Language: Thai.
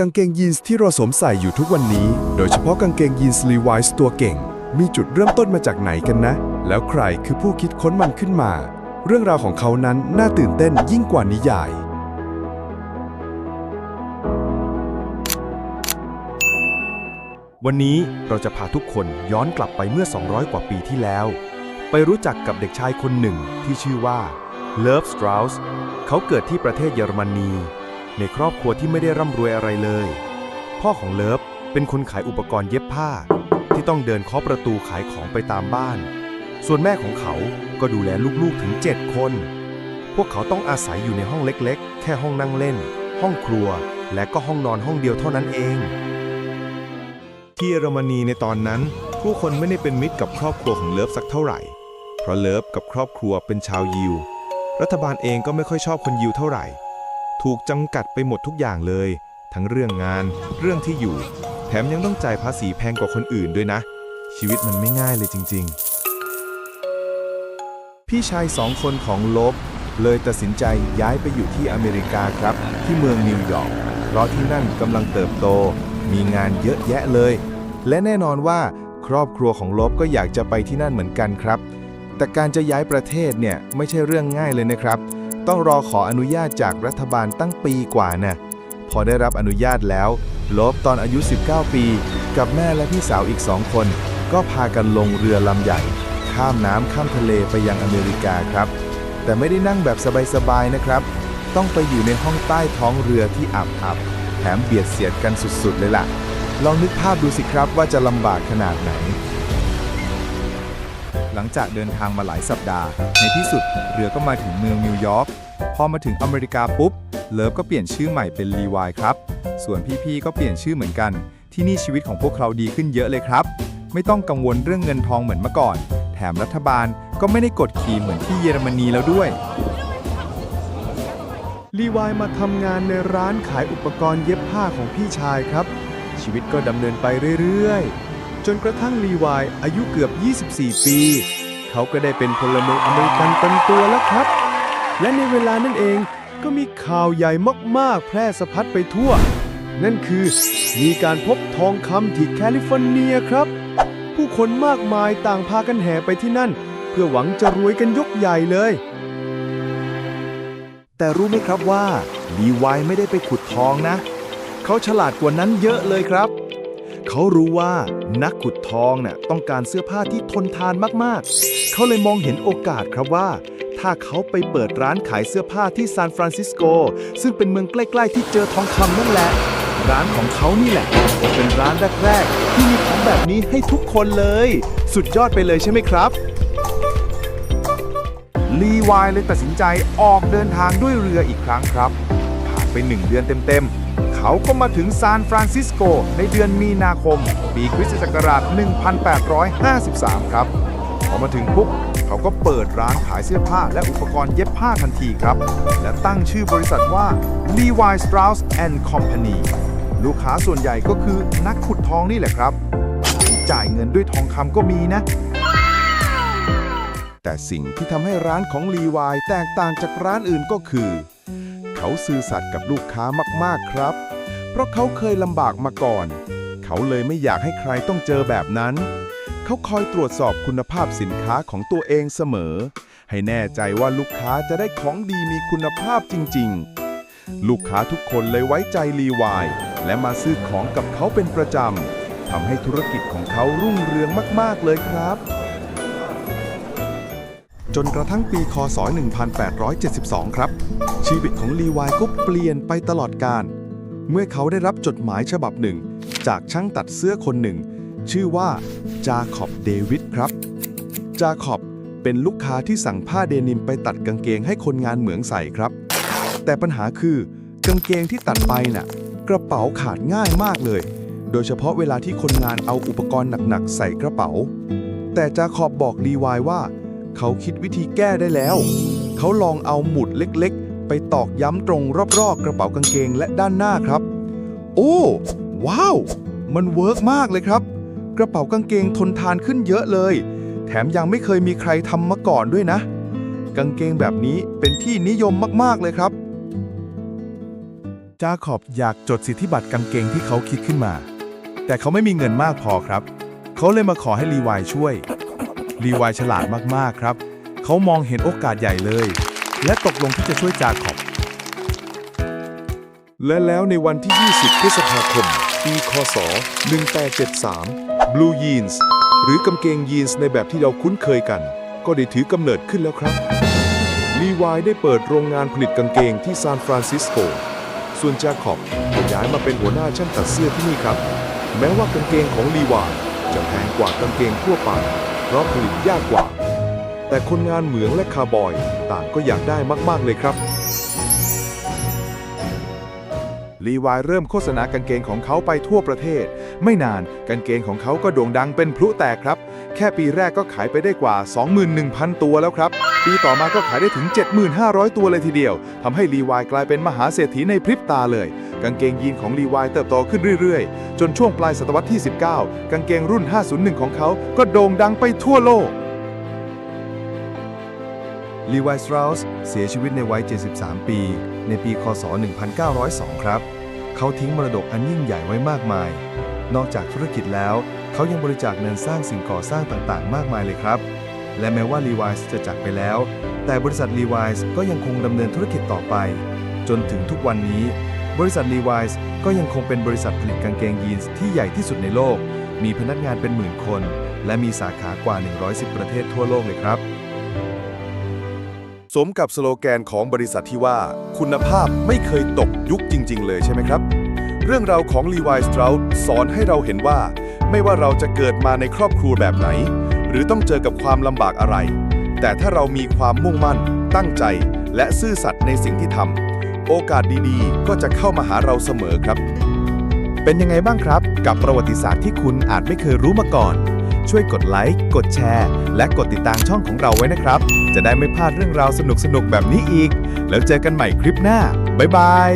กางเกงยีนส์ที่เราสวมใส่อยู่ทุกวันนี้ โดยเฉพาะกางเกงยีนส์ลีวายส์ตัวเก่ง มีจุดเริ่มต้นมาจากไหนกันนะ แล้วใครคือผู้คิดค้นมันขึ้นมา เรื่องราวของเขานั้นน่าตื่นเต้นยิ่งกว่านิยาย วันนี้เราจะพาทุกคนย้อนกลับไปเมื่อ 200 กว่าปีที่แล้ว ไปรู้จักกับเด็กชายคนหนึ่งที่ชื่อว่าเลิฟสตร u สเขาเกิดที่ประเทศเยอรมนี ในครอบครัวที่ไม่ได้ร่ำรวยอะไรเลย พ่อของเลิฟเป็นคนขายอุปกรณ์เย็บผ้า ที่ต้องเดินเคาะประตูขายของไปตามบ้าน ส่วนแม่ของเขาก็ดูแลลูกๆถึง 7 คน พวกเขาต้องอาศัยอยู่ในห้องเล็กๆ แค่ห้องนั่งเล่น ห้องครัว และก็ห้องนอนห้องเดียวเท่านั้นเอง ที่เยอรมนีในตอนนั้น ผู้คนไม่ได้เป็นมิตรกับครอบครัวของเลิฟสักเท่าไหร่ เพราะเลิฟกับครอบครัวเป็นชาวยิว รัฐบาลเองก็ไม่ค่อยชอบคนยิวเท่าไหร่ ถูกจำกัดไปหมดทุกอย่างเลย ทั้งเรื่องงาน เรื่องที่อยู่ แถมยังต้องจ่ายภาษีแพงกว่าคนอื่นด้วยนะ ชีวิตมันไม่ง่ายเลยจริง ๆ พี่ชายสองคนของลบ เลยตัดสินใจย้ายไปอยู่ที่อเมริกาครับ ที่เมืองนิวยอร์กเพราะที่นั่นกำลังเติบโต มีงานเยอะแยะเลย และแน่นอนว่าครอบครัวของลบก็อยากจะไปที่นั่นเหมือนกันครับ แต่การจะย้ายประเทศเนี่ยไม่ใช่เรื่องง่ายเลยนะครับ ต้องรอขออนุญาตจากรัฐบาลตั้งปีกว่าน่ะพอได้รับอนุญาตแล้ว ลบตอนอายุ 19 ปี กับแม่และพี่สาวอีกสองคน ก็พากันลงเรือลำใหญ่ ข้ามน้ำข้ามทะเลไปยังอเมริกาครับ แต่ไม่ได้นั่งแบบสบายๆนะครับ ต้องไปอยู่ในห้องใต้ท้องเรือที่อับๆแถมเบียดเสียดกันสุดๆเลยล่ะ ลองนึกภาพดูสิครับว่าจะลำบากขนาดไหน หลังจากเดินทางมาหลายสัปดาห์ ในที่สุดเรือก็มาถึงเมืองนิวยอร์กพอมาถึงอเมริกาปุ๊บ เลิฟก็เปลี่ยนชื่อใหม่เป็นลีวายครับ ส่วนพี่ๆก็เปลี่ยนชื่อเหมือนกัน ที่นี่ชีวิตของพวกเขาดีขึ้นเยอะเลยครับ ไม่ต้องกังวลเรื่องเงินทองเหมือนเมื่อก่อน แถมรัฐบาลก็ไม่ได้กดขี่เหมือนที่เยอรมนีแล้วด้วยลีวายมาทำงานในร้านขายอุปกรณ์เย็บผ้าของพี่ชายครับ ชีวิตก็ดำเนินไปเรื่อยๆ จนกระทั่งลีวายอายุเกือบ 24 ปี เขาก็ได้เป็นพลเมืองอเมริกันเต็มตัวแล้วครับ และในเวลานั้นเองก็มีข่าวใหญ่มากๆ แพร่สะพัดไปทั่ว นั่นคือมีการพบทองคำที่แคลิฟอร์เนียครับ ผู้คนมากมายต่างพากันแห่ไปที่นั่น เพื่อหวังจะรวยกันยกใหญ่เลย แต่รู้ไหมครับว่าลีวายไม่ได้ไปขุดทองนะ เขาฉลาดกว่านั้นเยอะเลยครับ เขารู้ว่านักขุดทองน่ะต้องการเสื้อผ้าที่ทนทานมากๆ เขาเลยมองเห็นโอกาสครับว่า ถ้าเขาไปเปิดร้านขายเสื้อผ้าที่ซานฟรานซิสโก ซึ่งเป็นเมืองใกล้ ๆ ที่เจอทองคำนั่นแหละ ร้านของเขานี่แหละจะเป็นร้านแรก ๆ ที่มีของแบบนี้ให้ทุกคนเลย สุดยอดไปเลยใช่ไหมครับลีวายเลยตัดสินใจออกเดินทางด้วยเรืออีกครั้งครับ ผ่านไปหนึ่งเดือนเต็ม ๆ เขาก็มาถึงซานฟรานซิสโก ในเดือนมีนาคม ปีคริสตศักราช 1853 ครับ พอมาถึงปุ๊บเขาก็เปิดร้านขายเสื้อผ้าและอุปกรณ์เย็บผ้าทันทีครับ และตั้งชื่อบริษัทว่า Levi Strauss and Company ลูกค้าส่วนใหญ่ก็คือนักขุดทองนี่แหละครับ จ่ายเงินด้วยทองคำก็มีนะ แต่สิ่งที่ทำให้ร้านของลีวายแตกต่างจากร้านอื่นก็คือ เขาซื่อสัตย์กับลูกค้ามาก ๆ ครับ เพราะเขาเคยลำบากมาก่อน เขาเลยไม่อยากให้ใครต้องเจอแบบนั้น เขาคอยตรวจสอบคุณภาพสินค้าของตัวเองเสมอ ให้แน่ใจว่าลูกค้าจะได้ของดีมีคุณภาพจริง ๆ ลูกค้าทุกคนเลยไว้ใจลีวาย และมาซื้อของกับเขาเป็นประจำทำให้ธุรกิจของเขารุ่งเรืองมาก ๆ เลยครับจนกระทั่งปีคศ 1872 ครับ ชีวิตของลีวายก็เปลี่ยนไปตลอดการ เมื่อเขาได้รับจดหมายฉบับหนึ่ง จากช่างตัดเสื้อคนหนึ่ง ชื่อว่าจาคอบเดวิดครับ จาคอบเป็นลูกค้าที่สั่งผ้าเดนิมไปตัดกางเกงให้คนงานเหมืองใส่ครับ แต่ปัญหาคือกางเกงที่ตัดไปน่ะ กระเป๋าขาดง่ายมากเลย โดยเฉพาะเวลาที่คนงานเอาอุปกรณ์หนักๆใส่กระเป๋า แต่จาคอบบอกลีวายว่า เขาคิดวิธีแก้ได้แล้ว เขาลองเอาหมุดเล็กๆ ไปตอกย้ำตรงรอบๆ กระเป๋ากางเกงและด้านหน้าครับ โอ้ ว้าว มันเวิร์กมากเลยครับ กระเป๋ากางเกงทนทานขึ้นเยอะเลย แถมยังไม่เคยมีใครทำมาก่อนด้วยนะ กางเกงแบบนี้เป็นที่นิยมมากๆเลยครับ จาขอบอยากจดสิทธิบัตรกางเกงที่เขาคิดขึ้นมา แต่เขาไม่มีเงินมากพอครับ เขาเลยมาขอให้รีวายช่วยรีวายฉลาดมากๆครับ เขามองเห็นโอกาสใหญ่เลย และตกลงที่จะช่วยจาขอบ และแล้วในวันที่ 20 พฤษภาคม ปี คศ 1873 Blue Jeans หรือกางเกงยีนส์ในแบบที่เราคุ้นเคยกัน ก็ได้ถือกำเนิดขึ้นแล้วครับลีวายได้เปิดโรงงานผลิตกางเกงที่ซานฟรานซิสโก ส่วนจาขอบก็ย้ายมาเป็นหัวหน้าช่างตัดเสื้อที่นี่ครับ แม้ว่ากางเกงของลีวายจะแพงกว่ากางเกงทั่วไป เพราะผลิตยากกว่า แต่คนงานเหมืองและคาร์บอย ต่างก็อยากได้มาก ๆ เลยครับรีวายเริ่มโฆษณากางเกงของเขาไปทั่วประเทศ ไม่นานกางเกงของเขาก็โด่งดังเป็นพลุแตกครับ แค่ปีแรกก็ขายไปได้กว่า 21,000 ตัวแล้วครับ ปีต่อมาก็ขายได้ถึง 7,500 ตัวเลยทีเดียวทำให้รีวายกลายเป็นมหาเศรษฐีในพริบตาเลยกางเกงยีนของรีวายเติบโตขึ้นเรื่อยๆ จนช่วงปลายศตวรรษที่ 19 กางเกงรุ่น 501 ของเขาก็โด่งดังไปทั่วโลก ลีวายสตราสเสียชีวิตในวัย 73 ปี ในปี คศ 1902 ครับ เขาทิ้งมรดกอันยิ่งใหญ่ไว้มากมาย นอกจากธุรกิจแล้ว เขายังบริจาคเงินสร้างสิ่งก่อสร้างต่างๆ มากมายเลยครับ และแม้ว่าลีวายส์จะจากไปแล้ว แต่บริษัทลีวายส์ก็ยังคงดำเนินธุรกิจต่อไป จนถึงทุกวันนี้ บริษัทลีวายส์ก็ยังคงเป็นบริษัทผลิตกางเกงยีนส์ที่ใหญ่ที่สุดในโลก มีพนักงานเป็นหมื่นคน และมีสาขากว่า 110 ประเทศทั่วโลกเลยครับ สมกับสโลแกนของบริษัทที่ว่า คุณภาพไม่เคยตกยุคจริง ๆ เลยใช่ไหมครับ เรื่องราวของ Levi Strauss สอนให้เราเห็นว่า ไม่ว่าเราจะเกิดมาในครอบครัวแบบไหน หรือต้องเจอกับความลำบากอะไร แต่ถ้าเรามีความมุ่งมั่น ตั้งใจ และซื่อสัตย์ในสิ่งที่ทำโอกาสดีๆ ก็จะเข้ามาหาเราเสมอครับ เป็นยังไงบ้างครับ กับประวัติศาสตร์ที่คุณอาจไม่เคยรู้มาก่อน ช่วยกดไลค์ กดแชร์ และกดติดตามช่องของเราไว้นะครับ จะได้ไม่พลาดเรื่องราวสนุกๆแบบนี้อีก แล้วเจอกันใหม่คลิปหน้า บ๊ายบาย